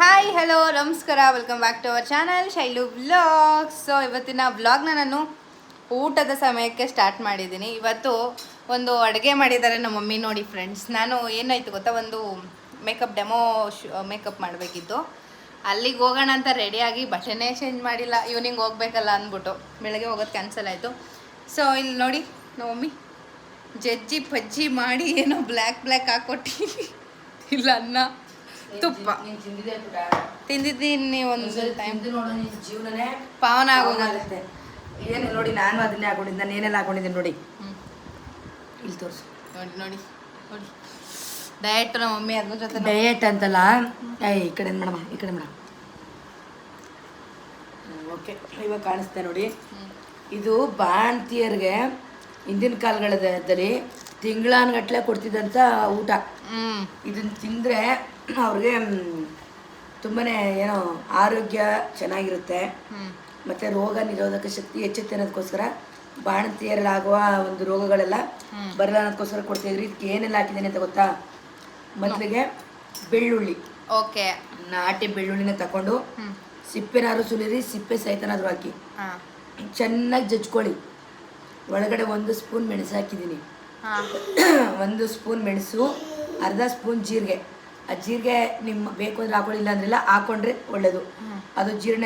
Hi hello ನಮಸ್ಕಾರ. Welcome back to our channel Shailu vlogs so ಇವತ್ತಿನ ವ್ಲಾಗ್ನ ನಾನು ಊಟದ ಸಮಯಕ್ಕೆ ಸ್ಟಾರ್ಟ್ ಮಾಡಿದ್ದೀನಿ. ಇವತ್ತು ಒಂದು ಅಡುಗೆ ಮಾಡಿದ್ದಾರೆ ನಮ್ಮ ಮಮ್ಮಿ ನೋಡಿ ಫ್ರೆಂಡ್ಸ್ ನಾನು ಏನಾಯ್ತು ಗೊತ್ತಾ? ಒಂದು ಮೇಕಪ್ ಡೆಮೋ ಮೇಕಪ್ ಮಾಡಬೇಕಿತ್ತು. ಅಲ್ಲಿಗೆ ಹೋಗೋಣ ಅಂತ ರೆಡಿಯಾಗಿ ಬಟ್ಟೆನೇ ಚೇಂಜ್ ಮಾಡಿಲ್ಲ. ಈವ್ನಿಂಗ್ ಹೋಗ್ಬೇಕಲ್ಲ ಅಂದ್ಬಿಟ್ಟು ಬೆಳಗ್ಗೆ ಹೋಗೋದು ಕ್ಯಾನ್ಸಲ್ ಆಯಿತು. ಸೊ ಇಲ್ಲಿ ನೋಡಿ, ನಮ್ಮ ಮಮ್ಮಿ ಜಜ್ಜಿ ಪಜ್ಜಿ ಮಾಡಿ ಏನೋ ಬ್ಲ್ಯಾಕ್ ಬ್ಲ್ಯಾಕ್ ಹಾಕ್ಕೊಟ್ಟಿ ಇಲ್ಲ, ಅನ್ನ. ತುಪ್ಪ. ತಿಂದಿದ್ದೀನಿ ಒಂದು ಟೈಮ್ ಜೀವನನೇ ಪಾವನ ಆಗೋಗುತ್ತೆ ಏನು ನೋಡಿ ನಾನು ಅದನ್ನೇ ಹಾಕೊಂಡಿದ್ದೆ ನಾನು ಏನೆಲ್ಲ ಹಾಕೊಂಡಿದ್ದೀನಿ ನೋಡಿ. ಇಲ್ಲಿ ತೋರಿಸು. ನೋಡಿ ನೋಡಿ ನೋಡಿ. ಡಯಟ್ ನಮ್ಮ ಮಮ್ಮಿ ಅದ್ರ ಜೊತೆ ಡಯಟ್ ಅಂತಲ್ಲ? ಏ ಈ ಕಡೆ ಮೇಡಮ್ ಈ ಕಡೆ ಮೇಡಮ್ ಓಕೆ ಇವಾಗ ಕಾಣಿಸ್ತೆ ನೋಡಿ. ಇದು ಬಾಣ್ತಿಯರ್ಗೆ ಹಿಂದಿನ ಕಾಲಗಳಲ್ಲಿ ತಿಂಗಳಾನ್ಗಟ್ಲೆ ಕೊಡ್ತಿದ್ದಂಥ ಊಟ. ಇದನ್ನ ತಿಂದರೆ ಅವ್ರಿಗೆ ತುಂಬಾ ಏನೋ ಆರೋಗ್ಯ ಚೆನ್ನಾಗಿರುತ್ತೆ. ಮತ್ತೆ ರೋಗ ನಿರೋಧಕ ಶಕ್ತಿ ಹೆಚ್ಚುತ್ತೆ ಅನ್ನೋದಕ್ಕೋಸ್ಕರ ಬಾಣಂತಿಯರಲ್ಲಾಗುವ ಒಂದು ರೋಗಗಳೆಲ್ಲ. ಬರಲ್ಲ ಅನ್ನೋದಕ್ಕೋಸ್ಕರ ಕೊಡ್ತಿದ್ರಿ ಇದಕ್ಕೆ ಏನೆಲ್ಲ ಹಾಕಿದ್ದೀನಿ ಅಂತ ಗೊತ್ತಾ? ಮೊದಲಿಗೆ ಬೆಳ್ಳುಳ್ಳಿ. ಓಕೆ. ನಾಟಿ ಬೆಳ್ಳುಳ್ಳಿನ ತಗೊಂಡು ಸಿಪ್ಪೆನಾರು ಸಿಪ್ಪೆನಾದ್ರು ಸುಲಿರಿ ಸಿಪ್ಪೆ ಸಹಿತನಾದ್ರು ಹಾಕಿ. ಚೆನ್ನಾಗಿ ಜಜ್ಕೊಳ್ಳಿ ಒಳಗಡೆ ಒಂದು ಸ್ಪೂನ್ ಮೆಣಸು ಹಾಕಿದ್ದೀನಿ. ಒಂದು ಸ್ಪೂನ್ ಮೆಣಸು ಅರ್ಧ ಸ್ಪೂನ್ ಜೀರಿಗೆ. ಆ ಜೀರಿಗೆ ನಿಮ್ಮ ಬೇಕು ಅಂದ್ರೆ ಹಾಕೊಳ್ಳಿಲ್ಲ ಅಂದ್ರಿಲ್ಲ ಹಾಕೊಂಡ್ರೆ ಒಳ್ಳೆಯದು. ಅದು ಜೀರ್ಣ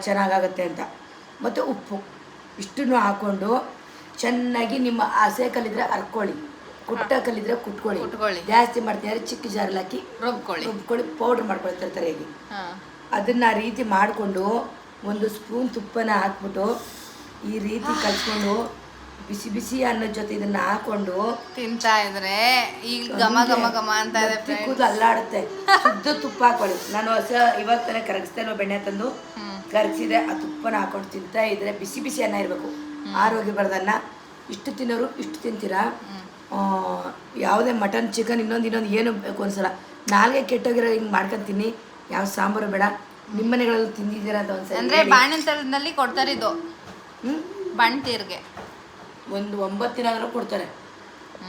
ಚೆನ್ನಾಗಾಗತ್ತೆ ಅಂತ. ಮತ್ತು ಉಪ್ಪು. ಇಷ್ಟನ್ನು ಹಾಕ್ಕೊಂಡು ಚೆನ್ನಾಗಿ ನಿಮ್ಮ ಹಸೆ ಕಲ್ಲಿದ್ರೆ ಹರ್ಕೊಳ್ಳಿ ಕುಟ್ಟ ಕಲ್ಲಿದ್ರೆ ಕುಟ್ಕೊಳ್ಳಿ ಕುಟ್ಕೊಳ್ಳಿ. ಜಾಸ್ತಿ ಮಾಡ್ತಿದ್ರೆ ಚಿಕ್ಕ ಜಾರಲ್ಲಿ ಹಾಕಿ ರುಬ್ಕೊಳ್ಳಿ. ರುಬ್ಕೊಳ್ಳಿ ಪೌಡ್ರ್ ಅದನ್ನು ಅದನ್ನ ಆ ರೀತಿ ಮಾಡಿಕೊಂಡು ಒಂದು ಸ್ಪೂನ್ ತುಪ್ಪನ ಹಾಕ್ಬಿಟ್ಟು ಈ ರೀತಿ ಕಲ್ಸ್ಕೊಂಡು ಬಿಸಿ ಬಿಸಿ ಅನ್ನದ ಜೊತೆ ಇದನ್ನ ಹಾಕೊಂಡು ತಿಂತಾ ಇದ್ರೆ ಈಗ ಘಮ ಘಮ ಘಮ ಅಂತ ಇದೆ ಕೂದಲು ಅಲ್ಲಾಡುತ್ತೆ. ಶುದ್ಧ ತುಪ್ಪ ಹಾಕೊಳ್ಳಿ. ನಾನು ಹೊಸ ಇವಾಗ ತಾನೇ ಕರಗಿಸ್ತೇನೋ ಬೆಣ್ಣೆ ತಂದು. ಕರಗಿಸಿದೆ ಆ ತುಪ್ಪನ ಹಾಕೊಂಡು ತಿಂತಾ ಇದ್ರೆ ಬಿಸಿ ಬಿಸಿ ಅನ್ನ ಇರಬೇಕು. ಆರೋಗ್ಯ ಬರದನ್ನ ಇಷ್ಟು ತಿನ್ನೋರು ಇಷ್ಟು ತಿಂತೀರಾ? ಯಾವುದೇ ಮಟನ್ ಚಿಕನ್ ಇನ್ನೊಂದು ಇನ್ನೊಂದು ಏನು ಬೇಕು ಒಂದ್ಸಲ ನಾಲ್ಗೆ ಕೆಟ್ಟೋಗಿರೋ ಹಿಂಗೆ ಮಾಡ್ಕೊಂತೀನಿ ಯಾವ ಸಾಂಬಾರು ಬೇಡ. ನಿಮ್ಮನೆಗಳಲ್ಲಿ ತಿಂದಿದ್ದೀರಾ ಅಂತ ಒಂದ್ಸಲ ಅಂದ್ರೆ ಬಾಣಂತರದಲ್ಲಿ ಕೊಡ್ತಾರೆ ಇದು. ಹ್ಞೂ ಬಾಣ್ತೀರ್ಗೆ ಒಂದು ಒಂಬತ್ತು ದಿನ ಆದ್ರೂ ಕೊಡ್ತಾರೆ.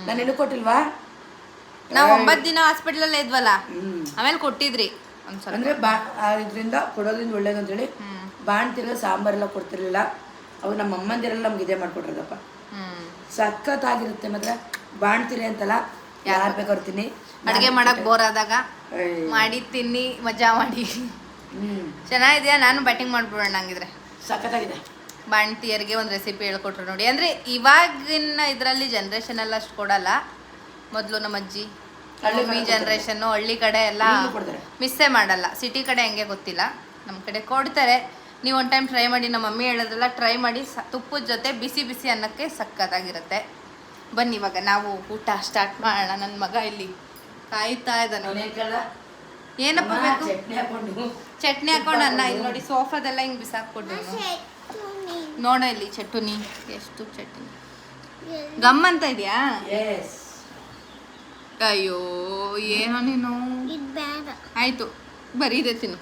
ನಾನು ಏನು ಕೊಟ್ಟಿಲ್ವಾ? ನಾವು ಒಂಬತ್ತು ದಿನ ಹಾಸ್ಪಿಟ್ಲಲ್ಲಿ ಇದ್ವಲ್ಲ? ಆಮೇಲೆ ಕೊಟ್ಟಿದ್ರಿ ಅಂದ್ರೆ ಬಾ ಇದರಿಂದ ಕೊಡೋದ್ರಿಂದ ಒಳ್ಳೇದು ಅಂತೇಳಿ ಬಾಣ್ತಿರೋ ಸಾಂಬಾರೆಲ್ಲ ಕೊಡ್ತಿರ್ಲಿಲ್ಲ. ಅವು ನಮ್ಮ ಅಮ್ಮಂದಿರೆಲ್ಲ ನಮ್ಗೆ ಇದೇ ಮಾಡ್ಕೊಟ್ರದಪ್ಪ. ಹ್ಮ್. ಸಖತ್ತಾಗಿರುತ್ತೆ ಮಾತ್ರ. ಬಾಣ್ತಿರಿ ಅಂತಲ್ಲ ಯಾರು ಬೇಕಾದ್ರು ತಿನ್ನಿ. ಅಡುಗೆ ಮಾಡಕ್ ಬೋರ್ ಆದಾಗ ಮಾಡಿ ತಿನ್ನಿ ಮಜಾ ಮಾಡಿ. ಹ್ಮ್. ಚೆನ್ನಾಗಿದೆಯಾ? ನಾನು ಬ್ಯಾಟಿಂಗ್ ಮಾಡ್ಬಿಡೋಣ ಹಂಗಿದ್ರೆ. ಸಖತ್ತಾಗಿದೆ. ಬಾಣ್ತಿಯರಿಗೆ ಒಂದು ರೆಸಿಪಿ ಹೇಳ್ಕೊಟ್ರು ನೋಡಿ. ಅಂದರೆ ಇವಾಗಿನ ಇದರಲ್ಲಿ ಜನ್ರೇಷನ್ ಎಲ್ಲ ಅಷ್ಟು ಕೊಡಲ್ಲ. ಮೊದಲು ನಮ್ಮ ಅಜ್ಜಿ ಕಡೆ ಜನ್ರೇಷನ್ನು ಹಳ್ಳಿ ಕಡೆ ಎಲ್ಲ. ಮಿಸ್ಸೇ ಮಾಡಲ್ಲ. ಸಿಟಿ ಕಡೆ ಹೆಂಗೆ ಗೊತ್ತಿಲ್ಲ. ನಮ್ಮ ಕಡೆ ಕೊಡ್ತಾರೆ. ನೀವು ಒಂದು ಟೈಮ್ ಟ್ರೈ ಮಾಡಿ ನಮ್ಮ ಮಮ್ಮಿ ಹೇಳೋದೆಲ್ಲ ಟ್ರೈ ಮಾಡಿ ಸ ತುಪ್ಪದ ಜೊತೆ ಬಿಸಿ ಬಿಸಿ ಅನ್ನಕ್ಕೆ ಸಕ್ಕತ್ತಾಗಿರುತ್ತೆ. ಬನ್ನಿ ಇವಾಗ ನಾವು ಊಟ ಸ್ಟಾರ್ಟ್ ಮಾಡೋಣ. ನನ್ನ ಮಗ ಇಲ್ಲಿ ಕಾಯ್ತಾ ಇದ್ದಾನೆ. ಏನಪ್ಪ ಬೇಕು? ಚಟ್ನಿ ಹಾಕೊಂಡು ಚಟ್ನಿ ಹಾಕೊಂಡು ಅನ್ನ. ಇಲ್ಲಿ ನೋಡಿ ಸೋಫಾದೆಲ್ಲ ಹಿಂಗೆ ಬಿಸಾಕ್ಬಿಟ್ಟು ನೋಡ ಇಲ್ಲಿ ಚಟ್ನಿ. ಎಷ್ಟು ಚಟ್ನಿ? ಗಮ್ ಅಂತ ಇದೆಯಾ? ಎಸ್ ಅಯ್ಯೋ ಏನೋ ನೀನು? ಆಯ್ತು ಬರೀ ಇದೆ ತಿನ್ನು.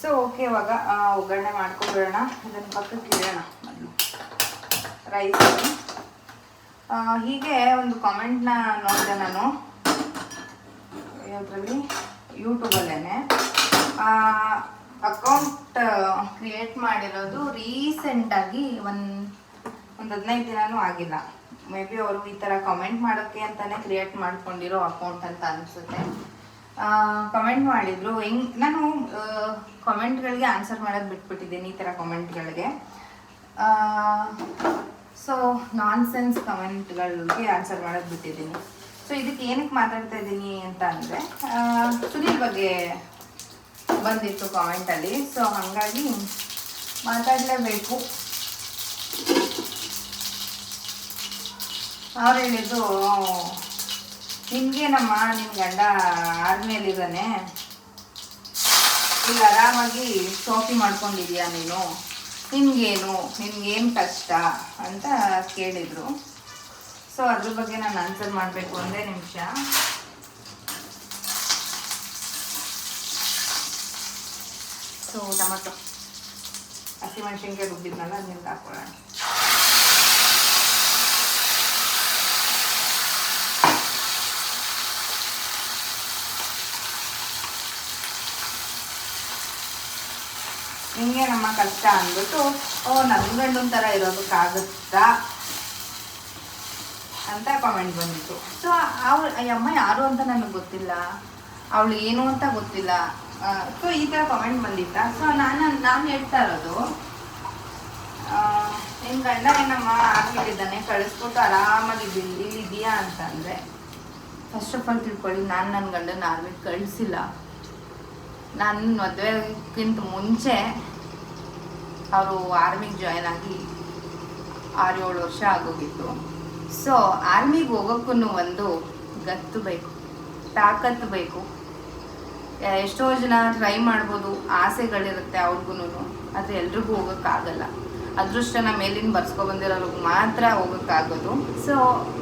ಸೊ ಓಕೆ ಇವಾಗ ಒಗ್ಗರಣೆ ಮಾಡ್ಕೊಂಡ್ಬಿಡೋಣ. ಇದನ್ನು ಪಕ್ಕಕ್ಕೆ ಇಡೋಣ ಮೊದಲು. ರೈಸ್ ಹೀಗೆ ಒಂದು ಕಾಮೆಂಟ್ನ ನೋಡಿದೆ ನಾನು. ಯಾವುದ್ರಲ್ಲಿ ಯೂಟ್ಯೂಬಲ್ಲೇ ಅಕೌಂಟ್ ಕ್ರಿಯೇಟ್ ಮಾಡಿರೋದು ರೀಸೆಂಟಾಗಿ ಒಂದು ಒಂದು ಹದಿನೈದು ದಿನಾನು ಆಗಿಲ್ಲ. ಮೇ ಬಿ ಅವರು ಈ ಥರ ಕಮೆಂಟ್ ಮಾಡೋಕ್ಕೆ ಅಂತಲೇ ಕ್ರಿಯೇಟ್ ಮಾಡ್ಕೊಂಡಿರೋ ಅಕೌಂಟ್ ಅಂತ ಅನಿಸುತ್ತೆ. ಕಮೆಂಟ್ ಮಾಡಿದ್ರು. ಹೆಂಗ್, ನಾನು ಕಮೆಂಟ್ಗಳಿಗೆ ಆನ್ಸರ್ ಮಾಡೋದು ಬಿಟ್ಬಿಟ್ಟಿದ್ದೀನಿ ಈ ಥರ ಕಮೆಂಟ್ಗಳಿಗೆ ಸೊ ನಾನ್ ಸೆನ್ಸ್ ಕಮೆಂಟ್ಗಳಿಗೆ ಆನ್ಸರ್ ಮಾಡೋದು ಬಿಟ್ಟಿದ್ದೀನಿ. ಸೊ ಇದಕ್ಕೆ ಏನಕ್ಕೆ ಮಾತಾಡ್ತಾ ಇದ್ದೀನಿ ಅಂತ ಅಂದರೆ ಸುನೀಲ್ ಬಗ್ಗೆ ಬಂದಿತ್ತು ಕಾಮೆಂಟಲ್ಲಿ ಸೊ ಹಾಗಾಗಿ ಮಾತಾಡಲೇಬೇಕು. ಅವ್ರು ಹೇಳಿದ್ದು ನಿಮಗೇನಮ್ಮ ನಿಮ್ಮ ಗಂಡ ಆರ್ಮಿಯಲ್ಲಿದ್ದಾನೆ ಇಲ್ಲಿ ಆರಾಮಾಗಿ ಶೋಕಿ ಮಾಡ್ಕೊಂಡಿದ್ಯಾ ನೀನು? ನಿಮಗೇನು ನಿನ್ಗೇನು ಕಷ್ಟ? ಅಂತ ಕೇಳಿದರು. ಸೊ ಅದ್ರ ಬಗ್ಗೆ ನಾನು ಆನ್ಸರ್ ಮಾಡಬೇಕು ಒಂದೇ ನಿಮಿಷ. ಸೊ ಟೊಮೆಟೊ ಹಸಿಮೆಣ್ಸಿನ್ಗೆ ರುಬ್ಬಿದ್ನಲ್ಲ ಅದನ್ನ ಹಾಕೊಳ್ಳೋಣ ಹಿಂಗೆ ನಮ್ಮ ಕಷ್ಟ ಅಂದ್ಬಿಟ್ಟು ಓ ನನ್ನ ಗಂಡನ ಥರ ಇರೋದಕ್ಕಾಗುತ್ತಾ ಅಂತ ಕಾಮೆಂಟ್ ಬಂದಿತ್ತು ಸೊ ಅವಳು ಅಯ್ಯಮ್ಮ ಯಾರು ಅಂತ ನನಗೆ ಗೊತ್ತಿಲ್ಲ ಅವಳು ಏನು ಅಂತ ಗೊತ್ತಿಲ್ಲ ಸೊ ಈ ಥರ ಕಮೆಂಟ್ ಬಂದಿತ್ತ? ಸೊ ನಾನು ನಾನು ಹೇಳ್ತಾ ಇರೋದು ನಿಮ್ಮ ಗಂಡ ಏನಮ್ಮ ಆಗಿದ್ದಾನೆ ಕಳಿಸ್ಬಿಟ್ಟು ಆರಾಮಾಗಿ ಇಲ್ಲಿ ಇದೆಯಾ ಅಂತಂದರೆ ಫಸ್ಟ್ ಆಫ್ ಆಲ್ ತಿಳ್ಕೊಳ್ಳಿ, ನಾನು ನನ್ನ ಗಂಡನ ಆರ್ಮಿಗೆ ಕಳಿಸಿಲ್ಲ. ನಾನು ಮದುವೆಗಿಂತ ಮುಂಚೆ ಅವರು ಆರ್ಮಿಗೆ ಜಾಯ್ನ್ ಆಗಿ ಆರು ಏಳು ವರ್ಷ ಆಗೋಗಿತ್ತು. ಸೊ ಆರ್ಮಿಗೆ ಹೋಗೋಕ್ಕೂ ಒಂದು ಗತ್ತು ಬೇಕು, ತಾಕತ್ತು ಬೇಕು. ಎಷ್ಟೋ ಜನ ಟ್ರೈ ಮಾಡ್ಬೋದು, ಆಸೆಗಳಿರುತ್ತೆ ಅವ್ರಿಗೂ ಆದರೆ ಎಲ್ರಿಗೂ ಹೋಗೋಕ್ಕಾಗಲ್ಲ. ಅದೃಷ್ಟನ ಮೇಲಿನ ಬರ್ಸ್ಕೊ ಬಂದಿರೋರ್ಗೆ ಮಾತ್ರ ಹೋಗೋಕ್ಕಾಗೋದು. ಸೊ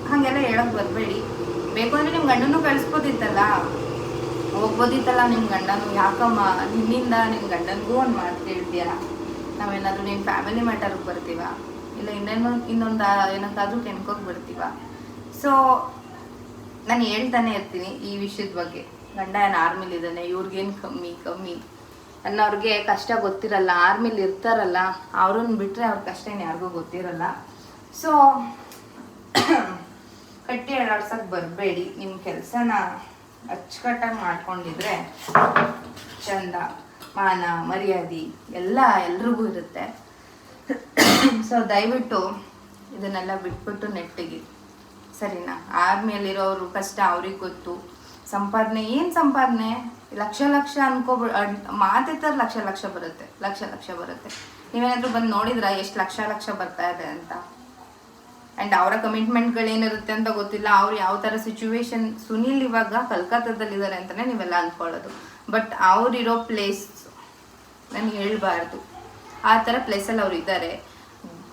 ಹಾಗೆಲ್ಲ ಹೇಳೋಕ್ಕೆ ಬರಬೇಡಿ. ಬೇಕು ಅಂದರೆ ನಿಮ್ಮ ಗಂಡನೂ ಕಳಿಸ್ಬೋದಿತ್ತಲ್ಲ? ಹೋಗ್ಬೋದಿತ್ತಲ್ಲ ನಿಮ್ಮ ಗಂಡನು? ಯಾಕಮ್ಮ? ನಿನ್ನಿಂದ ನಿಮ್ಮ ಗಂಡನಿಗೂ ಒಂದು ಮಾತು ಕೇಳ್ತೀಯ? ನಾವೇನಾದರೂ ನಿಮ್ಮ ಫ್ಯಾಮಿಲಿ ಮ್ಯಾಟರ್ಗೆ ಬರ್ತೀವ? ಇಲ್ಲ ಇನ್ನೇನು, ಇನ್ನೊಂದು, ಏನಕ್ಕಾದರೂ ಕೆಣ್ಕೋಗಿ ಬರ್ತೀವ? ಸೊ ನಾನು ಹೇಳ್ತಾನೆ ಇರ್ತೀನಿ ಈ ವಿಷಯದ ಬಗ್ಗೆ. ಗಂಡ ಏನು ಆರ್ಮಿಲಿ ಇದ್ದಾನೆ ಇವ್ರಿಗೇನು ಕಮ್ಮಿ ಕಮ್ಮಿ ಅನ್ನೋರಿಗೆ ಕಷ್ಟ ಗೊತ್ತಿರಲ್ಲ ಆರ್ಮಿಲಿ ಇರ್ತಾರಲ್ಲ, ಅವ್ರನ್ನ ಬಿಟ್ಟರೆ ಅವ್ರ ಕಷ್ಟ ಏನು ಯಾರಿಗೂ ಗೊತ್ತಿರಲ್ಲ. ಸೊ ಕಟ್ಟಿ ಅಳ್ಳಾಡ್ಸಕ್ಕೆ ಬರಬೇಡಿ ನಿಮ್ಮ ಕೆಲಸನ ಅಚ್ಚುಕಟ್ಟಾಗಿ ಮಾಡ್ಕೊಂಡಿದ್ರೆ ಚಂದ, ಮಾನ, ಮರ್ಯಾದೆ ಎಲ್ಲ ಎಲ್ರಿಗೂ ಇರುತ್ತೆ. ಸೊ ದಯವಿಟ್ಟು ಇದನ್ನೆಲ್ಲ ಬಿಟ್ಬಿಟ್ಟು ನೆಟ್ಟಿಗೆ, ಸರಿನಾ? ಆರ್ಮಿಯಲ್ಲಿರೋರು ಕಷ್ಟ ಅವ್ರಿಗೆ ಗೊತ್ತು. ಸಂಪಾದನೆ, ಏನು ಸಂಪಾದನೆ? ಲಕ್ಷ ಲಕ್ಷ ಅನ್ಕೋಬ ಮಾತಿರ್ತಾರೆ ಲಕ್ಷ ಲಕ್ಷ ಬರುತ್ತೆ, ಲಕ್ಷ ಲಕ್ಷ ಬರುತ್ತೆ. ನೀವೇನಾದರೂ ಬಂದು ನೋಡಿದ್ರ ಎಷ್ಟು ಲಕ್ಷ ಲಕ್ಷ ಬರ್ತಾ ಇದೆ ಅಂತ? ಆ್ಯಂಡ್ ಅವರ ಕಮಿಟ್ಮೆಂಟ್ಗಳೇನಿರುತ್ತೆ ಅಂತ ಗೊತ್ತಿಲ್ಲ, ಅವ್ರು ಯಾವ ಥರ ಸಿಚುವೇಶನ್ ಸುನಿಲ್ ಇವಾಗ ಕಲ್ಕತ್ತಾದಲ್ಲಿದ್ದಾರೆ ಅಂತಲೇ ನೀವೆಲ್ಲ ಅಂದ್ಕೊಳ್ಳೋದು ಬಟ್ ಅವರಿರೋ ಪ್ಲೇಸ್ ನಾನು ಹೇಳಬಾರ್ದು. ಆ ಥರ ಪ್ಲೇಸಲ್ಲಿ ಅವ್ರು ಇದ್ದಾರೆ.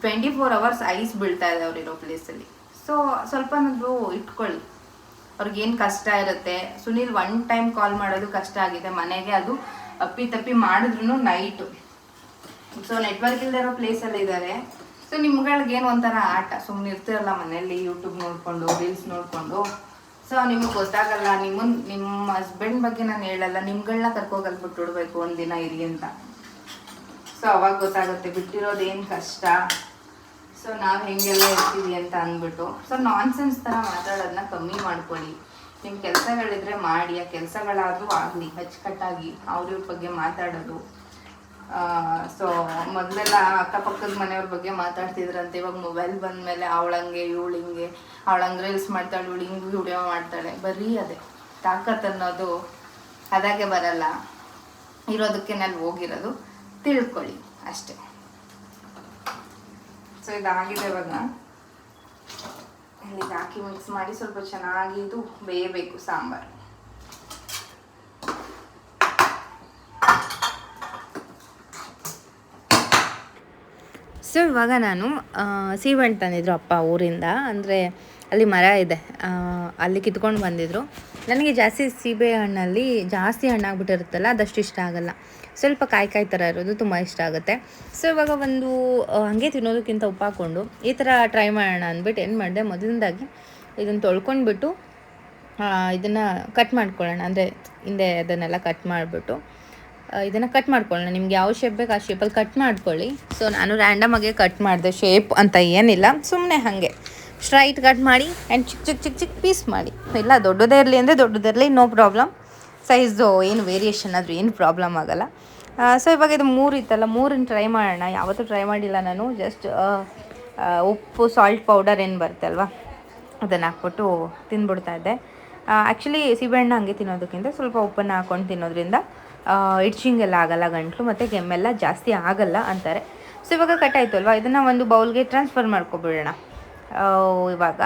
ಟ್ವೆಂಟಿ ಫೋರ್ ಅವರ್ಸ್ ಐಸ್ ಬೀಳ್ತಾ ಇದೆ ಅವರಿರೋ ಪ್ಲೇಸಲ್ಲಿ ಸೊ ಸ್ವಲ್ಪನಾದರೂ ಇಟ್ಕೊಳ್ಳಿ. ಅವ್ರಿಗೇನು ಕಷ್ಟ ಇರುತ್ತೆ? ಸುನಿಲ್ ಒನ್ ಟೈಮ್ ಕಾಲ್ ಮಾಡೋದು ಕಷ್ಟ ಆಗಿದೆ. ಮನೆಗೆ ಅದು ಅಪ್ಪಿ ತಪ್ಪಿ ಮಾಡಿದ್ರು ನೈಟು ಸೊ ನೆಟ್ವರ್ಕ್ ಇಲ್ಲದೆ ಇರೋ ಪ್ಲೇಸಲ್ಲಿ ಇದ್ದಾರೆ. ಸೊ ನಿಮ್ಗಳಿಗೇನು ಒಂಥರ ಆಟ? ಸುಮ್ಮನೆ ಇರ್ತಿರಲ್ಲ ಮನೆಯಲ್ಲಿ ಯೂಟ್ಯೂಬ್ ನೋಡಿಕೊಂಡು ರೀಲ್ಸ್ ನೋಡಿಕೊಂಡು. ಸೊ ನಿಮಗೆ ಗೊತ್ತಾಗಲ್ಲ ನಿಮ್ಮ ನಿಮ್ಮ ಹಸ್ಬೆಂಡ್ ಬಗ್ಗೆ ನಾನು ಹೇಳಲ್ಲ. ನಿಮ್ಗಳನ್ನ ಕರ್ಕೋಗಲ್ ಬಿಟ್ಬಿಡ್ಬೇಕು ಒಂದಿನ ಇರಿ ಅಂತ. ಸೊ ಅವಾಗ ಗೊತ್ತಾಗುತ್ತೆ ಬಿಟ್ಟಿರೋದು ಏನು ಕಷ್ಟ? ಸೊ ನಾವು ಹೆಂಗೆಲ್ಲ ಇರ್ತೀವಿ ಅಂತ ಅಂದ್ಬಿಟ್ಟು. ಸೊ ನಾನ್ಸೆನ್ಸ್ ಥರ ಮಾತಾಡೋದನ್ನ ಕಮ್ಮಿ ಮಾಡ್ಕೊಳ್ಳಿ. ನಿಮ್ಮ ಕೆಲಸಗಳಿದ್ರೆ ಮಾಡಿ, ಆ ಕೆಲಸಗಳಾದರೂ ಆಗಲಿ, ಅಚ್ಚುಕಟ್ಟಾಗಿ ಅವ್ರ ಬಗ್ಗೆ ಮಾತಾಡೋದು. ಸೊ ಮೊದಲೆಲ್ಲ ಅಕ್ಕಪಕ್ಕದ ಮನೆಯವ್ರ ಬಗ್ಗೆ ಮಾತಾಡ್ತಿದ್ರಂತೆ. ಇವಾಗ ಮೊಬೈಲ್ ಬಂದಮೇಲೆ ಅವಳಂಗೆ ಹಿಂಗೆ ಅವಳಂಗೆ ರೀಲ್ಸ್ ಮಾಡ್ತಾಳೆ, ಇವಳು ಹಿಂಗೆ ವಿಡಿಯೋ ಮಾಡ್ತಾಳೆ. ಬರೀ ಅದೇ. ತಾಕತ್ ಅನ್ನೋದು ಅದಾಗೆ ಬರಲ್ಲ. ಇರೋದಕ್ಕೆ ನಾನು ಹೋಗಿರೋದು ತಿಳ್ಕೊಳ್ಳಿ ಅಷ್ಟೇ. ಸೊ, ಇದಾಗಿದೆ ಇವಾಗ. ಇಲ್ಲಿ ಹಾಕಿ ಮಿಕ್ಸ್ ಮಾಡಿ ಸ್ವಲ್ಪ ಚೆನ್ನಾಗಿ ಇದು ಬೇಯಬೇಕು, ಸಾಂಬಾರು. ಸೊ, ಇವಾಗ ನಾನು ಸೀಬೆಹಣ್ಣು ತಂದಿದ್ರು ಅಪ್ಪ ಊರಿಂದ. ಅಂದರೆ ಅಲ್ಲಿ ಮರ ಇದೆ. ಅಲ್ಲಿ ಕಿತ್ಕೊಂಡು ಬಂದಿದ್ರು. ನನಗೆ ಜಾಸ್ತಿ ಸೀಬೆ ಹಣ್ಣಲ್ಲಿ ಜಾಸ್ತಿ ಹಣ್ಣಾಗ್ಬಿಟ್ಟಿರುತ್ತಲ್ಲ ಅದಷ್ಟು ಇಷ್ಟ ಆಗಲ್ಲ. ಸ್ವಲ್ಪ ಕಾಯಿ ಕಾಯಿ ಥರ ಇರೋದು ತುಂಬ ಇಷ್ಟ ಆಗುತ್ತೆ. ಸೊ ಇವಾಗ ಒಂದು ಹಾಗೆ ತಿನ್ನೋದಕ್ಕಿಂತ ಉಪ್ಪು ಹಾಕ್ಕೊಂಡು ಈ ಥರ ಟ್ರೈ ಮಾಡೋಣ ಅಂದ್ಬಿಟ್ಟು ಏನು ಮಾಡಿದೆ, ಮೊದಲನೇದಾಗಿ ಇದನ್ನು ತೊಳ್ಕೊಂಡ್ಬಿಟ್ಟು ಇದನ್ನು ಕಟ್ ಮಾಡ್ಕೊಳ್ಳೋಣ. ಅಂದರೆ ಹಿಂದೆ ಅದನ್ನೆಲ್ಲ ಕಟ್ ಮಾಡಿಬಿಟ್ಟು ಇದನ್ನು ಕಟ್ ಮಾಡ್ಕೊಳ್ಳೋಣ. ನಿಮ್ಗೆ ಯಾವ ಶೇಪ್ ಬೇಕು ಆ ಶೇಪಲ್ಲಿ ಕಟ್ ಮಾಡ್ಕೊಳ್ಳಿ. ಸೊ ನಾನು ರ್ಯಾಂಡಮ್ ಆಗಿ ಕಟ್ ಮಾಡಿದೆ. ಶೇಪ್ ಅಂತ ಏನಿಲ್ಲ. ಸುಮ್ಮನೆ ಹಾಗೆ. ಸ್ಟ್ರೈಟ್ ಕಟ್ ಮಾಡಿ ಆ್ಯಂಡ್ ಚಿಕ್ಕ ಚಿಕ್ಕ ಚಿಕ್ಕ ಚಿಕ್ಕ ಪೀಸ್ ಮಾಡಿ. ಇಲ್ಲ, ದೊಡ್ಡದೇ ಇರಲಿ ಅಂದರೆ ದೊಡ್ಡದಿರಲಿ ನೋ ಪ್ರಾಬ್ಲಮ್ ಸೈಜು ಏನು ವೇರಿಯೇಷನ್ ಆದರೂ ಏನು ಪ್ರಾಬ್ಲಮ್ ಆಗೋಲ್ಲ. ಸೊ ಇವಾಗ ಇದು ಮೂರು ಇತ್ತಲ್ಲ, ಮೂರನ್ನು ಟ್ರೈ ಮಾಡೋಣ. ಯಾವತ್ತೂ ಟ್ರೈ ಮಾಡಿಲ್ಲ ನಾನು. ಜಸ್ಟ್ ಉಪ್ಪು ಸಾಲ್ಟ್ ಪೌಡರ್ ಏನು ಬರುತ್ತೆ ಅಲ್ವಾ? ಅದನ್ನು ಹಾಕ್ಬಿಟ್ಟು ತಿಂದ್ಬಿಡ್ತಾ ಇದ್ದೆ. ಆ್ಯಕ್ಚುಲಿ ಸೀಬೆಹಣ್ಣು ಹಂಗೆ ತಿನ್ನೋದಕ್ಕಿಂತ ಸ್ವಲ್ಪ ಉಪ್ಪನ್ನು ಹಾಕ್ಕೊಂಡು ತಿನ್ನೋದ್ರಿಂದ ಇಡ್ಚಿಂಗ್ ಎಲ್ಲ ಆಗಲ್ಲ ಗಂಟ್ಲು ಮತ್ತು ಕೆಮ್ಮೆಲ್ಲ ಜಾಸ್ತಿ ಆಗಲ್ಲ ಅಂತಾರೆ. ಸೊ ಇವಾಗ ಕಟ್ ಆಯಿತು ಅಲ್ವಾ? ಇದನ್ನು ಒಂದು ಬೌಲ್ಗೆ ಟ್ರಾನ್ಸ್ಫರ್ ಮಾಡ್ಕೊಬಿಡೋಣ. ಇವಾಗ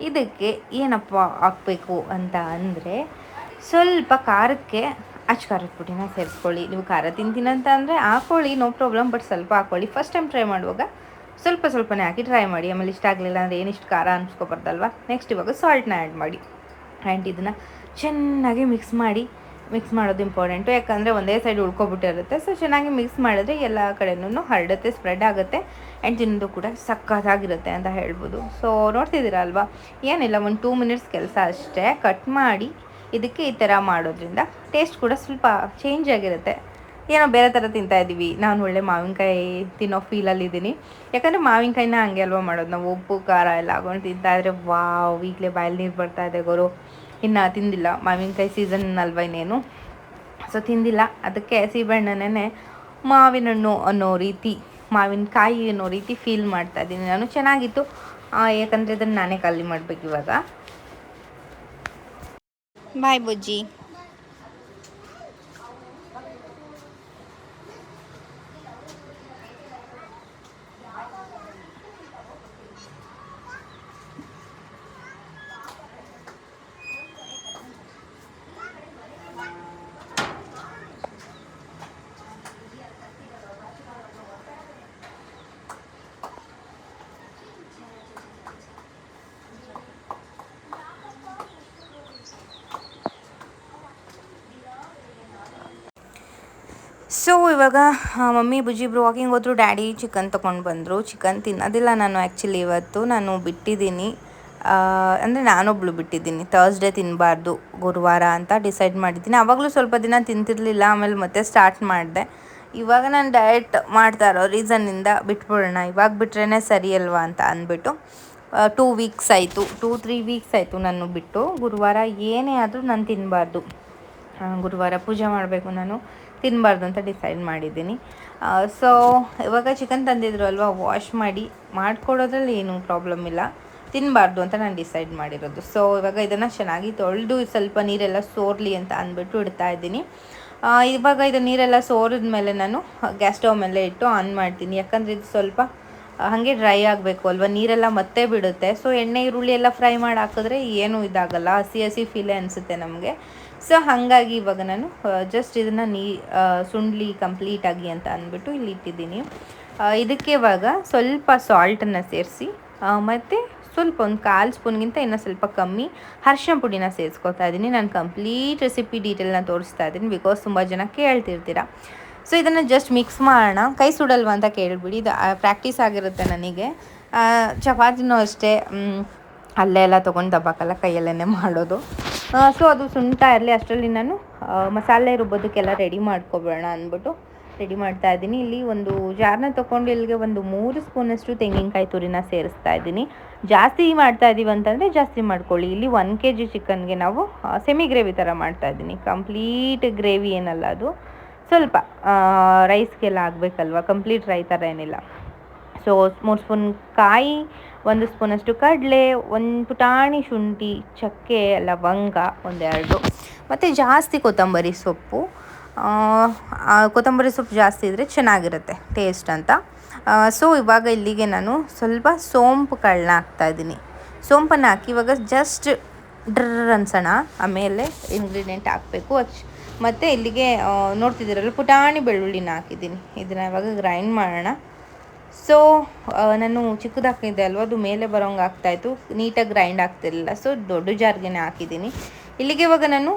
ಇದಕ್ಕೆ ಏನಪ್ಪ ಹಾಕಬೇಕು ಅಂತ ಅಂದರೆ ಸ್ವಲ್ಪ ಖಾರಕ್ಕೆ ಅಚ್ಚು ಖಾರದ ಪುಡಿನ ಸೇರಿಸ್ಕೊಳ್ಳಿ ನೀವು ಖಾರ ತಿಂತೀನಂತ ಅಂದರೆ ಹಾಕೊಳ್ಳಿ ನೋ ಪ್ರಾಬ್ಲಮ್ ಬಟ್ ಸ್ವಲ್ಪ ಹಾಕ್ಕೊಳ್ಳಿ ಫಸ್ಟ್ ಟೈಮ್ ಟ್ರೈ ಮಾಡುವಾಗ ಸ್ವಲ್ಪ ಸ್ವಲ್ಪನೇ ಹಾಕಿ ಟ್ರೈ ಮಾಡಿ. ಆಮೇಲೆ ಇಷ್ಟ ಆಗಲಿಲ್ಲ ಅಂದರೆ ಏನಿಷ್ಟು ಖಾರ ಅನ್ಸ್ಕೊಬಾರ್ದಲ್ವ? ನೆಕ್ಸ್ಟ್ ಇವಾಗ ಸಾಲ್ಟ್ನ ಆ್ಯಡ್ ಮಾಡಿ. ಆ್ಯಂಡ್ ಇದನ್ನು ಚೆನ್ನಾಗಿ ಮಿಕ್ಸ್ ಮಾಡಿ. ಮಿಕ್ಸ್ ಮಾಡೋದು ಇಂಪಾರ್ಟೆಂಟು, ಯಾಕಂದರೆ ಒಂದೇ ಸೈಡ್ ಉಳ್ಕೊಬಿಟ್ಟಿರುತ್ತೆ ಸೊ ಚೆನ್ನಾಗಿ ಮಿಕ್ಸ್ ಮಾಡಿದ್ರೆ ಎಲ್ಲ ಕಡೆನೂ ಹರಡುತ್ತೆ ಸ್ಪ್ರೆಡ್ ಆಗುತ್ತೆ ಆ್ಯಂಡ್ ತಿನ್ನೋದು ಕೂಡ ಸಕ್ಕತ್ತಾಗಿರುತ್ತೆ ಅಂತ ಹೇಳ್ಬೋದು. ಸೊ ನೋಡ್ತಿದ್ದೀರ ಅಲ್ವಾ? ಏನಿಲ್ಲ, ಒಂದು ಟೂ ಮಿನಿಟ್ಸ್ ಕೆಲಸ ಅಷ್ಟೇ. ಕಟ್ ಮಾಡಿ, ಇದಕ್ಕೆ ಈ ಥರ ಮಾಡೋದ್ರಿಂದ ಟೇಸ್ಟ್ ಕೂಡ ಸ್ವಲ್ಪ ಚೇಂಜ್ ಆಗಿರುತ್ತೆ. ಏನೋ ಬೇರೆ ಥರ ತಿಂತಾ ಇದ್ದೀವಿ ನಾನು ಒಳ್ಳೆ ಮಾವಿನಕಾಯಿ ತಿನ್ನೋ ಫೀಲಲ್ಲಿ ಇದ್ದೀನಿ ಯಾಕಂದರೆ ಮಾವಿನಕಾಯಿನ ಹಂಗೆ ಅಲ್ವಾ ಮಾಡೋದು? ನಾವು ಉಪ್ಪು, ಖಾರ ಎಲ್ಲ ಹಾಕೊಂಡು ತಿಂತಾ ಇದ್ರೆ, ವಾವ್, ಈಗಲೇ ಬಾಯಲ್ಲಿ ನೀರು ಬರ್ತಾ ಇದೆ, ಗುರು. ಇನ್ನು ತಿಂದಿಲ್ಲ. ಮಾವಿನಕಾಯಿ ಸೀಸನ್ ಅಲ್ವ ಇನ್ನೇನು ಸೊ ತಿಂದಿಲ್ಲ. ಅದಕ್ಕೆ ಸೀಬೆಹಣ್ಣನೇ ಮಾವಿನ ಹಣ್ಣು ಅನ್ನೋ ರೀತಿ, ಮಾವಿನಕಾಯಿ ಅನ್ನೋ ರೀತಿ ಫೀಲ್ ಮಾಡ್ತಾ ಇದ್ದೀನಿ ನಾನು. ಚೆನ್ನಾಗಿತ್ತು. ಯಾಕಂದರೆ ಅದನ್ನು ನಾನೇ ಖಾಲಿ ಮಾಡಬೇಕು ಇವಾಗ. ಬಾಯ್ ಬುಜ್ಜಿ. ಸೊ ಇವಾಗ ಮಮ್ಮಿ ಬುಜ್ಜಿಬ್ರು ವಾಕಿಂಗ್ ಹೋದ್ರು ಡ್ಯಾಡಿ ಚಿಕನ್ ತೊಗೊಂಡು ಬಂದರು. ಚಿಕನ್ ತಿನ್ನೋದಿಲ್ಲ ನಾನು ಆ್ಯಕ್ಚುಲಿ ಇವತ್ತು. ನಾನು ಬಿಟ್ಟಿದ್ದೀನಿ. ಅಂದರೆ ನಾನೊಬ್ಳು ಬಿಟ್ಟಿದ್ದೀನಿ. ತರ್ಸ್ಡೇ ತಿನ್ನಬಾರ್ದು ಗುರುವಾರ ಅಂತ ಡಿಸೈಡ್ ಮಾಡಿದ್ದೀನಿ. ಆವಾಗಲೂ ಸ್ವಲ್ಪ ದಿನ ತಿಂತಿರಲಿಲ್ಲ, ಆಮೇಲೆ ಮತ್ತೆ ಸ್ಟಾರ್ಟ್ ಮಾಡಿದೆ. ಇವಾಗ ನಾನು ಡಯಟ್ ಮಾಡ್ತಾ ಇರೋ ರೀಸನ್ನಿಂದ ಬಿಟ್ಬಿಡೋಣ. ಇವಾಗ ಬಿಟ್ರೇ ಸರಿ ಅಲ್ವಾ ಅಂತ ಅಂದ್ಬಿಟ್ಟು ಟೂ ವೀಕ್ಸ್ ಆಯಿತು. ಟೂ ತ್ರೀ ವೀಕ್ಸ್ ಆಯಿತು ನಾನು ಬಿಟ್ಟು. ಗುರುವಾರ ಏನೇ ಆದರೂ ನಾನು ತಿನ್ನಬಾರ್ದು ಗುರುವಾರ ಪೂಜೆ ಮಾಡಬೇಕು ನಾನು. ತಿನ್ನಬಾರ್ದು ಅಂತ ಡಿಸೈಡ್ ಮಾಡಿದ್ದೀನಿ. ಸೊ ಇವಾಗ ಚಿಕನ್ ತಂದಿದ್ರು ಅಲ್ವಾ ವಾಶ್ ಮಾಡಿ, ಮಾಡಿಕೊಡೋದ್ರಲ್ಲಿ ಏನೂ ಪ್ರಾಬ್ಲಮ್ ಇಲ್ಲ. ತಿನ್ನಬಾರ್ದು ಅಂತ ನಾನು ಡಿಸೈಡ್ ಮಾಡಿರೋದು. ಸೊ ಇವಾಗ ಇದನ್ನು ಚೆನ್ನಾಗಿ ತೊಳೆದು ಸ್ವಲ್ಪ ನೀರೆಲ್ಲ ಸೋರಲಿ ಅಂತ ಅಂದ್ಬಿಟ್ಟು ಇಡ್ತಾ ಇದ್ದೀನಿ. ಇವಾಗ ಇದು ನೀರೆಲ್ಲ ಸೋರಿದ ಮೇಲೆ ನಾನು ಗ್ಯಾಸ್ ಸ್ಟವ್ ಮೇಲೆ ಇಟ್ಟು ಆನ್ ಮಾಡ್ತೀನಿ. ಯಾಕಂದರೆ ಇದು ಸ್ವಲ್ಪ ಹಾಗೆ ಡ್ರೈ ಆಗಬೇಕು ಅಲ್ವಾ? ನೀರೆಲ್ಲ ಮತ್ತೆ ಬಿಡುತ್ತೆ. ಸೊ ಎಣ್ಣೆ, ಈರುಳ್ಳಿ ಎಲ್ಲ ಫ್ರೈ ಮಾಡಿ ಹಾಕಿದ್ರೆ ಏನೂ ಇದಾಗಲ್ಲ. ಹಸಿ ಹಸಿ ಫೀಲೇ ಅನಿಸುತ್ತೆ ನಮಗೆ. ಸೊ ಹಾಗಾಗಿ ಇವಾಗ ನಾನು ಜಸ್ಟ್ ಇದನ್ನು ನೀ ಸುಂಡ್ಲಿ ಕಂಪ್ಲೀಟಾಗಿ ಅಂತ ಅಂದ್ಬಿಟ್ಟು ಇಲ್ಲಿ ಇಟ್ಟಿದ್ದೀನಿ. ಇದಕ್ಕೆ ಇವಾಗ ಸ್ವಲ್ಪ ಸಾಲ್ಟನ್ನು ಸೇರಿಸಿ ಮತ್ತು ಸ್ವಲ್ಪ ಒಂದು ಕಾಲು ಸ್ಪೂನ್ಗಿಂತ ಇನ್ನೂ ಸ್ವಲ್ಪ ಕಮ್ಮಿ ಅರ್ಶಿನ ಪುಡಿನ ಸೇರಿಸ್ಕೊತಾ ಇದ್ದೀನಿ. ನಾನು ಕಂಪ್ಲೀಟ್ ರೆಸಿಪಿ ಡೀಟೇಲ್ನ ತೋರಿಸ್ತಾ ಇದ್ದೀನಿ ಬಿಕಾಸ್ ತುಂಬ ಜನ ಕೇಳ್ತಿರ್ತೀರ. ಸೊ ಇದನ್ನು ಜಸ್ಟ್ ಮಿಕ್ಸ್ ಮಾಡೋಣ. ಕೈ ಸುಡಲ್ವ ಅಂತ ಕೇಳಿಬಿಡಿ. ಇದು ಪ್ರಾಕ್ಟೀಸ್ ಆಗಿರುತ್ತೆ ನನಗೆ. ಚಪಾತಿನೂ ಅಷ್ಟೇ. ಅಲ್ಲೇ ಎಲ್ಲ ತೊಗೊಂಡು ದಬ್ಬಾಕಲ್ಲ ಕೈಯಲ್ಲೇ ಮಾಡೋದು. ಸೊ ಅದು ಸುಂಟಾ ಇರಲಿ. ಅಷ್ಟರಲ್ಲಿ ನಾನು ಮಸಾಲೆ ರುಬ್ಬೋದಕ್ಕೆಲ್ಲ ರೆಡಿ ಮಾಡ್ಕೊಬೋಣ ಅಂದ್ಬಿಟ್ಟು ರೆಡಿ ಮಾಡ್ತಾ ಇದ್ದೀನಿ. ಇಲ್ಲಿ ಒಂದು ಜಾರ್ನ ತೊಗೊಂಡು ಇಲ್ಲಿಗೆ ಒಂದು ಮೂರು ಸ್ಪೂನಷ್ಟು ತೆಂಗಿನಕಾಯಿ ತುರಿನ ಸೇರಿಸ್ತಾ ಇದ್ದೀನಿ. ಜಾಸ್ತಿ ಮಾಡ್ತಾ ಇದ್ದೀವಿ ಅಂತಂದರೆ ಜಾಸ್ತಿ ಮಾಡ್ಕೊಳ್ಳಿ. ಇಲ್ಲಿ ಒನ್ ಕೆ ಜಿ ಚಿಕನ್ಗೆ ನಾವು ಸೆಮಿ ಗ್ರೇವಿ ಥರ ಮಾಡ್ತಾ ಇದ್ದೀನಿ. ಕಂಪ್ಲೀಟ್ ಗ್ರೇವಿ ಏನಲ್ಲ ಅದು. ಸ್ವಲ್ಪ ರೈಸ್ಗೆಲ್ಲ ಆಗಬೇಕಲ್ವ? ಕಂಪ್ಲೀಟ್ ರೈ ಥರ ಏನಿಲ್ಲ. ಸೊ ಮೂರು ಸ್ಪೂನ್ ಕಾಯಿ, ಒಂದು ಸ್ಪೂನಷ್ಟು ಕಡಲೆ, ಒಂದು ಪುಟಾಣಿ ಶುಂಠಿ, ಚಕ್ಕೆ ಲವಂಗ, ಒಂದೆರಡು. ಮತ್ತು ಜಾಸ್ತಿ ಕೊತ್ತಂಬರಿ ಸೊಪ್ಪು. ಕೊತ್ತಂಬರಿ ಸೊಪ್ಪು ಜಾಸ್ತಿ ಇದ್ದರೆ ಚೆನ್ನಾಗಿರುತ್ತೆ ಟೇಸ್ಟ್ ಅಂತ. ಸೊ ಇವಾಗ ಇಲ್ಲಿಗೆ ನಾನು ಸ್ವಲ್ಪ ಸೋಂಪು ಕಾಳನ್ನ ಹಾಕ್ತಾಯಿದ್ದೀನಿ ಸೋಂಪನ್ನು ಹಾಕಿ ಇವಾಗ ಜಸ್ಟ್ ಡ್ರರ್ ಅನ್ಸೋಣ. ಆಮೇಲೆ ಇಂಗ್ರೀಡಿಯೆಂಟ್ ಹಾಕಬೇಕು. ಅಚ್ ಮತ್ತು ಇಲ್ಲಿಗೆ ನೋಡ್ತಿದ್ದೀರಲ್ಲ ಪುಟಾಣಿ ಬೆಳ್ಳುಳ್ಳಿನ ಹಾಕಿದ್ದೀನಿ. ಇದನ್ನು ಇವಾಗ ಗ್ರೈಂಡ್ ಮಾಡೋಣ. ಸೊ ನಾನು ಚಿಕ್ಕದಾಕಿದ್ದೆ ಅಲ್ವಾ, ಅದು ಮೇಲೆ ಬರೋಂಗೆ ಆಗ್ತಾಯಿತ್ತು ನೀಟಾಗಿ ಗ್ರೈಂಡ್ ಆಗ್ತಿರಲಿಲ್ಲ. ಸೊ ದೊಡ್ಡ ಜಾರ್ಗೆ ಹಾಕಿದ್ದೀನಿ. ಇಲ್ಲಿಗೆ ಇವಾಗ ನಾನು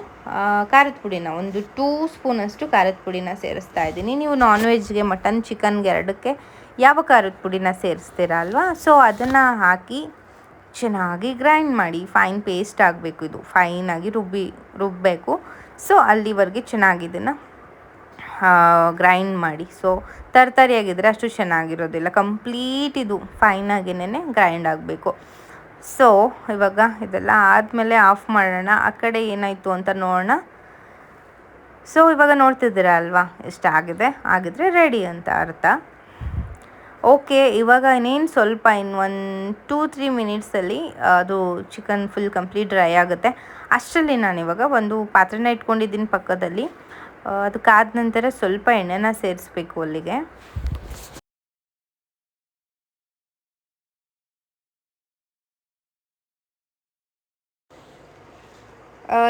ಖಾರದ ಪುಡಿನ, ಒಂದು ಟೂ ಸ್ಪೂನಷ್ಟು ಖಾರದ ಪುಡಿನ ಸೇರಿಸ್ತಾ ಇದ್ದೀನಿ. ನೀವು ನಾನ್ ವೆಜ್ಗೆ ಮಟನ್ ಚಿಕನ್ಗೆ ಎರಡಕ್ಕೆ ಯಾವ ಖಾರದ ಪುಡಿನ ಸೇರಿಸ್ತೀರಾ ಅಲ್ವಾ? ಸೊ ಅದನ್ನು ಹಾಕಿ ಚೆನ್ನಾಗಿ ಗ್ರೈಂಡ್ ಮಾಡಿ ಫೈನ್ ಪೇಸ್ಟ್ ಆಗಬೇಕು ಇದು. ಫೈನಾಗಿ ರುಬ್ಬಿ, ರುಬ್ಬಬೇಕು. ಸೊ ಅಲ್ಲಿವರೆಗೆ ಚೆನ್ನಾಗಿ ಇದನ್ನು ಗ್ರೈಂಡ್ ಮಾಡಿ. ಸೊ ತರ್ತರಿಯಾಗಿದ್ದರೆ ಅಷ್ಟು ಚೆನ್ನಾಗಿರೋದಿಲ್ಲ. ಕಂಪ್ಲೀಟ್ ಇದು ಫೈನಾಗಿನೇ ಗ್ರೈಂಡ್ ಆಗಬೇಕು. ಸೊ ಇವಾಗ ಇದೆಲ್ಲ ಆದಮೇಲೆ ಆಫ್ ಮಾಡೋಣ. ಆ ಕಡೆ ಏನಾಯಿತು ಅಂತ ನೋಡೋಣ. ಸೊ ಇವಾಗ ನೋಡ್ತಿದ್ದೀರಾ ಅಲ್ವಾ? ಎಷ್ಟಾಗಿದೆ ಆಗಿದ್ರೆ ರೆಡಿ ಅಂತ ಅರ್ಥ. ಓಕೆ ಇವಾಗ ಇನ್ನೇನು ಸ್ವಲ್ಪ ಇನ್ನು ಒಂದು ಟೂ ತ್ರೀ ಮಿನಿಟ್ಸಲ್ಲಿ ಅದು ಚಿಕನ್ ಫುಲ್ ಕಂಪ್ಲೀಟ್ ಡ್ರೈ ಆಗುತ್ತೆ. ಅಷ್ಟರಲ್ಲಿ ನಾನು ಇವಾಗ ಒಂದು ಪಾತ್ರೆನ ಇಟ್ಕೊಂಡಿದ್ದೀನಿ ಪಕ್ಕದಲ್ಲಿ. ಅದು ನಂತರ ಸ್ವಲ್ಪ ಎಣ್ಣೆನ ಸೇರಿಸ್ಬೇಕು ಅಲ್ಲಿಗೆ.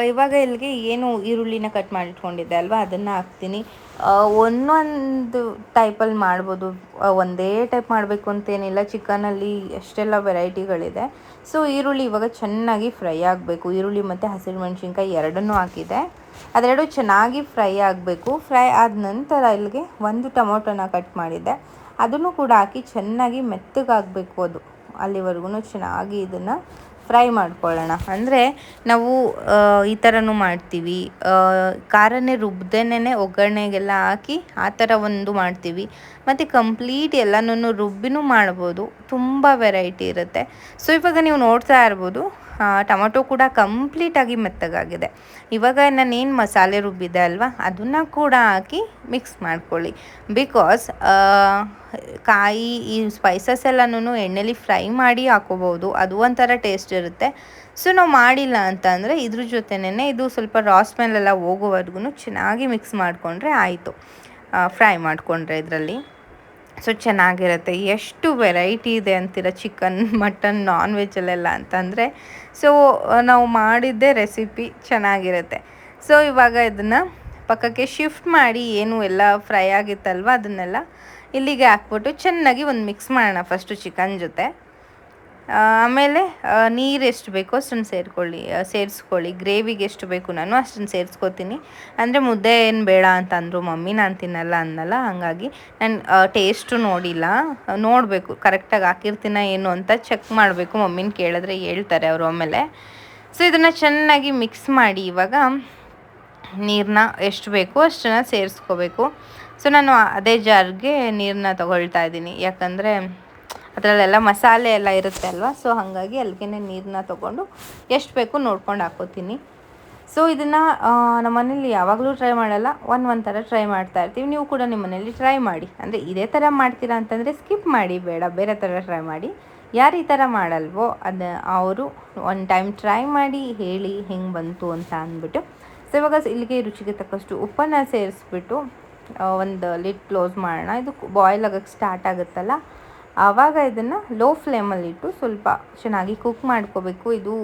ಇವಾಗ ಇಲ್ಲಿಗೆ ಏನು ಈರುಳ್ಳಿನ ಕಟ್ ಮಾಡಿಟ್ಕೊಂಡಿದ್ದೆ ಅಲ್ವಾ? ಅದನ್ನು ಹಾಕ್ತೀನಿ. ಒಂದೊಂದು ಟೈಪಲ್ಲಿ ಮಾಡ್ಬೋದು. ಒಂದೇ ಟೈಪ್ ಮಾಡಬೇಕು ಅಂತೇನಿಲ್ಲ. ಚಿಕನಲ್ಲಿ ಎಷ್ಟೆಲ್ಲ ವೆರೈಟಿಗಳಿದೆ ಸೊ ಈರುಳ್ಳಿ ಇವಾಗ ಚೆನ್ನಾಗಿ ಫ್ರೈ ಆಗಬೇಕು. ಈರುಳ್ಳಿ ಮತ್ತು ಹಸಿರು ಮೆಣಸಿನ್ಕಾಯಿ ಎರಡನ್ನೂ ಹಾಕಿದೆ. ಅದೆರಡು ಚೆನ್ನಾಗಿ ಫ್ರೈ ಆಗಬೇಕು. ಫ್ರೈ ಆದ ನಂತರ ಇಲ್ಲಿಗೆ ಒಂದು ಟೊಮೊಟೊನ ಕಟ್ ಮಾಡಿದ್ದೆ ಅದನ್ನು ಕೂಡ ಹಾಕಿ ಚೆನ್ನಾಗಿ ಮೆತ್ತಗಾಗಬೇಕು ಅದು. ಅಲ್ಲಿವರೆಗೂ ಚೆನ್ನಾಗಿ ಇದನ್ನು ಫ್ರೈ ಮಾಡ್ಕೊಳ್ಳೋಣ. ಅಂದರೆ ನಾವು ಈ ಥರನೂ ಮಾಡ್ತೀವಿ. ಖಾರನೇ ರುಬ್ದೇನೆ ಒಗ್ಗರಣೆಗೆಲ್ಲ ಹಾಕಿ ಆ ಥರ ಒಂದು ಮಾಡ್ತೀವಿ. ಮತ್ತು ಕಂಪ್ಲೀಟ್ ಎಲ್ಲನೂ ರುಬ್ಬಿನೂ ಮಾಡ್ಬೋದು. ತುಂಬ ವೆರೈಟಿ ಇರುತ್ತೆ. ಸೊ, ಇವಾಗ ನೀವು ನೋಡ್ತಾ ಇರ್ಬೋದು ಟೊಮಟೊ ಕೂಡ ಕಂಪ್ಲೀಟಾಗಿ ಮೆತ್ತಗಾಗಿದೆ. ಇವಾಗ ನಾನೇನು ಮಸಾಲೆ ರುಬ್ಬಿದೆ ಅಲ್ವಾ? ಅದನ್ನು ಕೂಡ ಹಾಕಿ ಮಿಕ್ಸ್ ಮಾಡ್ಕೊಳ್ಳಿ. ಬಿಕಾಸ್ ಕಾಯಿ, ಈ ಸ್ಪೈಸಸ್ ಎಲ್ಲನೂ ಎಣ್ಣೆಲಿ ಫ್ರೈ ಮಾಡಿ ಹಾಕೋಬೋದು ಅದು ಒಂಥರ ಟೇಸ್ಟ್ ಇರುತ್ತೆ. ಸೊ ನಾವು ಮಾಡಿಲ್ಲ ಅಂತ ಅಂದರೆ ಇದ್ರ ಜೊತೆನೇ ಇದು ಸ್ವಲ್ಪ ರಾ ಸ್ಮೆಲ್ಲೆಲ್ಲ ಹೋಗೋವರೆಗೂ ಚೆನ್ನಾಗಿ ಮಿಕ್ಸ್ ಮಾಡಿಕೊಂಡ್ರೆ ಆಯಿತು. ಫ್ರೈ ಮಾಡಿಕೊಂಡ್ರೆ ಇದರಲ್ಲಿ. ಸೊ ಚೆನ್ನಾಗಿರುತ್ತೆ. ಎಷ್ಟು ವೆರೈಟಿ ಇದೆ ಅಂತೀರ ಚಿಕನ್ ಮಟನ್ ನಾನ್ ವೆಜ್ಜಲ್ಲೆಲ್ಲ ಅಂತಂದರೆ? ಸೊ ನಾವು ಮಾಡಿದ್ದೇ ರೆಸಿಪಿ ಚೆನ್ನಾಗಿರುತ್ತೆ. ಸೊ ಇವಾಗ ಇದನ್ನು ಪಕ್ಕಕ್ಕೆ ಶಿಫ್ಟ್ ಮಾಡಿ ಏನು ಎಲ್ಲ ಫ್ರೈ ಆಗಿತ್ತಲ್ವ ಅದನ್ನೆಲ್ಲ ಇಲ್ಲಿಗೆ ಹಾಕ್ಬಿಟ್ಟು ಚೆನ್ನಾಗಿ ಒಂದು ಮಿಕ್ಸ್ ಮಾಡೋಣ ಫಸ್ಟು ಚಿಕನ್ ಜೊತೆ. ಆಮೇಲೆ ನೀರು ಎಷ್ಟು ಬೇಕೋ ಅಷ್ಟನ್ನು ಸೇರ್ಕೊಳ್ಳಿ ಸೇರಿಸ್ಕೊಳ್ಳಿ. ಗ್ರೇವಿಗೆ ಎಷ್ಟು ಬೇಕು ನಾನು ಅಷ್ಟನ್ನು ಸೇರಿಸ್ಕೊತೀನಿ. ಅಂದರೆ ಮುದ್ದೆ ಏನು ಬೇಡ ಅಂತಂದರು ಮಮ್ಮಿ, ನಾನು ತಿನ್ನಲ್ಲ ಅನ್ನಲ್ಲ. ಹಾಗಾಗಿ ನಾನು ಟೇಸ್ಟು ನೋಡಿಲ್ಲ. ನೋಡಬೇಕು ಕರೆಕ್ಟಾಗಿ ಹಾಕಿರ್ತೀನ ಏನು ಅಂತ ಚೆಕ್ ಮಾಡಬೇಕು. ಮಮ್ಮಿನ ಕೇಳಿದ್ರೆ ಹೇಳ್ತಾರೆ ಅವರು ಆಮೇಲೆ. ಸೊ ಇದನ್ನು ಚೆನ್ನಾಗಿ ಮಿಕ್ಸ್ ಮಾಡಿ ಇವಾಗ ನೀರನ್ನ ಎಷ್ಟು ಬೇಕೋ ಅಷ್ಟನ್ನು ಸೇರಿಸ್ಕೋಬೇಕು. ಸೊ ನಾನು ಅದೇ ಜಾರ್ಗೆ ನೀರನ್ನ ತಗೊಳ್ತಾ ಇದ್ದೀನಿ. ಯಾಕಂದರೆ ಅದರಲ್ಲೆಲ್ಲ ಮಸಾಲೆ ಎಲ್ಲ ಇರುತ್ತೆ ಅಲ್ವಾ? ಸೊ ಹಾಗಾಗಿ ಅಲ್ಲಿಗೆ ನೀರನ್ನ ತೊಗೊಂಡು ಎಷ್ಟು ಬೇಕು ನೋಡ್ಕೊಂಡು ಹಾಕೋತೀನಿ. ಸೊ ಇದನ್ನು ನಮ್ಮ ಮನೇಲಿ ಯಾವಾಗಲೂ ಟ್ರೈ ಮಾಡಲ್ಲ. ಒನ್ ಒಂದು ಥರ ಟ್ರೈ ಮಾಡ್ತಾ ಇರ್ತೀವಿ. ನೀವು ಕೂಡ ನಿಮ್ಮ ಮನೇಲಿ ಟ್ರೈ ಮಾಡಿ. ಅಂದರೆ ಇದೇ ಥರ ಮಾಡ್ತೀರಾ ಅಂತಂದರೆ ಸ್ಕಿಪ್ ಮಾಡಿ, ಬೇಡ. ಬೇರೆ ಥರ ಟ್ರೈ ಮಾಡಿ. ಯಾರು ಈ ಥರ ಮಾಡಲ್ವೋ ಅದು, ಅವರು ಒನ್ ಟೈಮ್ ಟ್ರೈ ಮಾಡಿ, ಹೇಳಿ ಹೆಂಗೆ ಬಂತು ಅಂತ ಅಂದ್ಬಿಟ್ಟು. ಸೊ ಇವಾಗ ಇಲ್ಲಿಗೆ ರುಚಿಗೆ ತಕ್ಕಷ್ಟು ಉಪ್ಪನ್ನು ಸೇರಿಸ್ಬಿಟ್ಟು ಒಂದು ಲಿಡ್ ಕ್ಲೋಸ್ ಮಾಡೋಣ. ಇದು ಬಾಯ್ಲ್ ಆಗೋಕ್ಕೆ ಸ್ಟಾರ್ಟ್ ಆಗುತ್ತಲ್ಲ? ಆವಾಗ ಇದನ್ನು ಲೋ ಫ್ಲೇಮಲ್ಲಿಟ್ಟು ಸ್ವಲ್ಪ ಚೆನ್ನಾಗಿ ಕುಕ್ ಮಾಡ್ಕೋಬೇಕು. ಇದು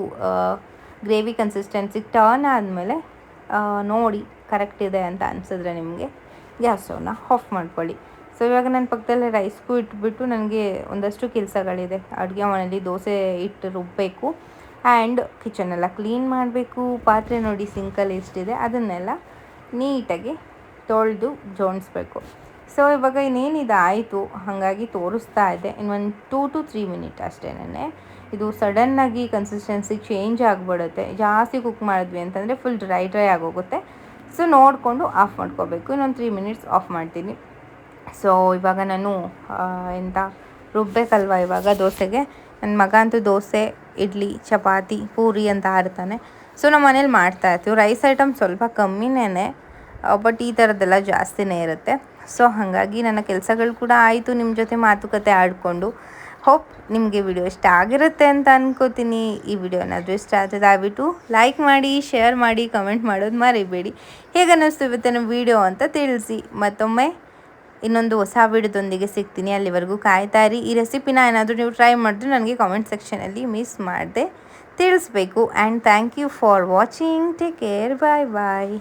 ಗ್ರೇವಿ ಕನ್ಸಿಸ್ಟೆನ್ಸಿಗೆ ಟರ್ನ್ ಆದಮೇಲೆ ನೋಡಿ ಕರೆಕ್ಟ್ ಇದೆ ಅಂತ ಅನಿಸಿದ್ರೆ ನಿಮಗೆ ಗ್ಯಾಸ್ ಸ್ಟವ್ನ ಆಫ್ ಮಾಡ್ಕೊಳ್ಳಿ. ಸೊ ಇವಾಗ ನನ್ನ ಪಕ್ಕದಲ್ಲೇ ರೈಸ್ಗೂ ಇಟ್ಬಿಟ್ಟು ನನಗೆ ಒಂದಷ್ಟು ಕೆಲಸಗಳಿದೆ. ಅಡುಗೆ ಮನೆಯಲ್ಲಿ ದೋಸೆ ಇಟ್ಟು ರುಬ್ಬಬೇಕು ಆ್ಯಂಡ್ ಕಿಚನೆಲ್ಲ ಕ್ಲೀನ್ ಮಾಡಬೇಕು. ಪಾತ್ರೆ ನೋಡಿ ಸಿಂಕಲ್ಲಿ ಎಷ್ಟಿದೆ ಅದನ್ನೆಲ್ಲ ನೀಟಾಗಿ ತೊಳೆದು ಜೋಡಿಸ್ಬೇಕು. ಸೊ ಇವಾಗ ಇನ್ನೇನಿದೆ? ಆಯಿತು. ಹಾಗಾಗಿ ತೋರಿಸ್ತಾ ಇದೆ ಇನ್ನೊಂದು ಟೂ ಟು ತ್ರೀ ಮಿನಿಟ್ ಅಷ್ಟೇನೆ ಇದು ಸಡನ್ನಾಗಿ ಕನ್ಸಿಸ್ಟೆನ್ಸಿ ಚೇಂಜ್ ಆಗಿಬಿಡುತ್ತೆ. ಜಾಸ್ತಿ ಕುಕ್ ಮಾಡಿದ್ವಿ ಅಂತಂದರೆ ಫುಲ್ ಡ್ರೈ ಡ್ರೈ ಆಗೋಗುತ್ತೆ. ಸೊ ನೋಡಿಕೊಂಡು ಆಫ್ ಮಾಡ್ಕೋಬೇಕು. ಇನ್ನೊಂದು ತ್ರೀ ಮಿನಿಟ್ಸ್ ಆಫ್ ಮಾಡ್ತೀನಿ. ಸೊ ಇವಾಗ ನಾನು ಎಂತ ರುಬ್ಬೇಕಲ್ವ ಇವಾಗ ದೋಸೆಗೆ. ನನ್ನ ಮಗ ಅಂತೂ ದೋಸೆ, ಇಡ್ಲಿ, ಚಪಾತಿ, ಪೂರಿ ಅಂತ ಆಡ್ತಾನೆ. ಸೊ ನಮ್ಮ ಮನೇಲಿ ಮಾಡ್ತಾ ಇರ್ತೀವಿ. ರೈಸ್ ಐಟಮ್ ಸ್ವಲ್ಪ ಕಮ್ಮಿನೇ ಬಟ್ ಈ ಥರದ್ದೆಲ್ಲ ಜಾಸ್ತಿನೇ ಇರುತ್ತೆ. ಸೊ ಹಾಗಾಗಿ ನನ್ನ ಕೆಲಸಗಳು ಕೂಡ ಆಯಿತು. ನಿಮ್ಮ ಜೊತೆ ಮಾತುಕತೆ ಆಡಿಕೊಂಡು. ಹೋಪ್ ನಿಮಗೆ ವಿಡಿಯೋ ಇಷ್ಟ ಆಗಿರುತ್ತೆ ಅಂತ ಅನ್ಕೋತೀನಿ. ಈ ವಿಡಿಯೋ ಏನಾದರೂ ಇಷ್ಟ ಆದರೆ ದಯವಿಟ್ಟು ಲೈಕ್ ಮಾಡಿ ಶೇರ್ ಮಾಡಿ ಕಮೆಂಟ್ ಮಾಡೋದು ಮರಿಬೇಡಿ. ಹೇಗೆ ಅನ್ನಿಸ್ತು ಇವತ್ತಿನ ವಿಡಿಯೋ ಅಂತ ತಿಳಿಸಿ. ಮತ್ತೊಮ್ಮೆ ಇನ್ನೊಂದು ಹೊಸ ವಿಡಿಯೋದೊಂದಿಗೆ ಸಿಗ್ತೀನಿ. ಅಲ್ಲಿವರೆಗೂ ಕಾಯ್ತಾ ಇರಿ ಈ ರೆಸಿಪಿನ ಏನಾದರೂ ನೀವು ಟ್ರೈ ಮಾಡಿದ್ರೆ ನನಗೆ ಕಾಮೆಂಟ್ ಸೆಕ್ಷನಲ್ಲಿ ಮಿಸ್ ಮಾಡಿದೆ ತಿಳಿಸ್ಬೇಕು. And thank you for watching take care bye bye